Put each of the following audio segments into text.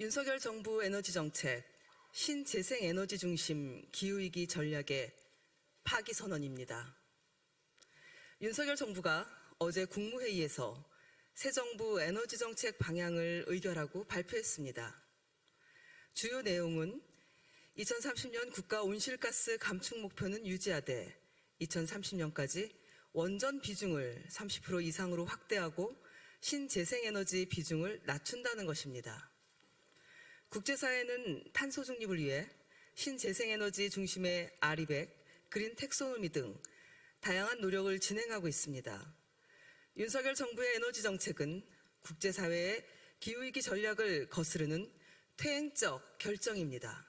윤석열 정부 에너지 정책 신재생 에너지 중심 기후위기 전략의 파기 선언입니다. 윤석열 정부가 어제 국무회의에서 새 정부 에너지 정책 방향을 의결하고 발표했습니다. 주요 내용은 2030년 국가 온실가스 감축 목표는 유지하되 2030년까지 원전 비중을 30% 이상으로 확대하고 신재생에너지 비중을 낮춘다는 것입니다. 국제사회는 탄소 중립을 위해 신재생에너지 중심의 아리백, 그린 텍소노미 등 다양한 노력을 진행하고 있습니다. 윤석열 정부의 에너지 정책은 국제사회의 기후위기 전략을 거스르는 퇴행적 결정입니다.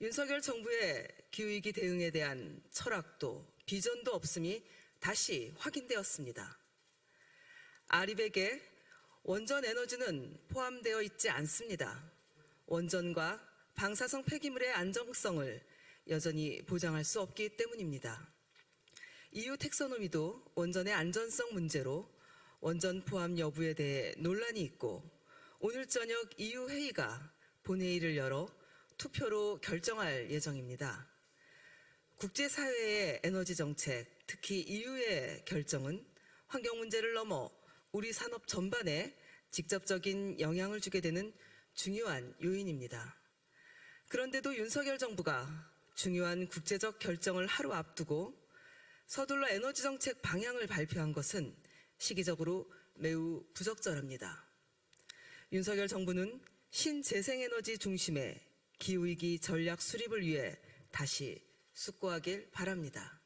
윤석열 정부의 기후위기 대응에 대한 철학도 비전도 없음이 다시 확인되었습니다. 아리백에 원전 에너지는 포함되어 있지 않습니다. 원전과 방사성 폐기물의 안정성을 여전히 보장할 수 없기 때문입니다. EU 텍소노미도 원전의 안전성 문제로 원전 포함 여부에 대해 논란이 있고 오늘 저녁 EU 회의가 본회의를 열어 투표로 결정할 예정입니다. 국제사회의 에너지 정책, 특히 EU의 결정은 환경 문제를 넘어 우리 산업 전반에 직접적인 영향을 주게 되는 중요한 요인입니다. 그런데도 윤석열 정부가 중요한 국제적 결정을 하루 앞두고 서둘러 에너지 정책 방향을 발표한 것은 시기적으로 매우 부적절합니다. 윤석열 정부는 신재생에너지 중심의 기후위기 전략 수립을 위해 다시 숙고하길 바랍니다.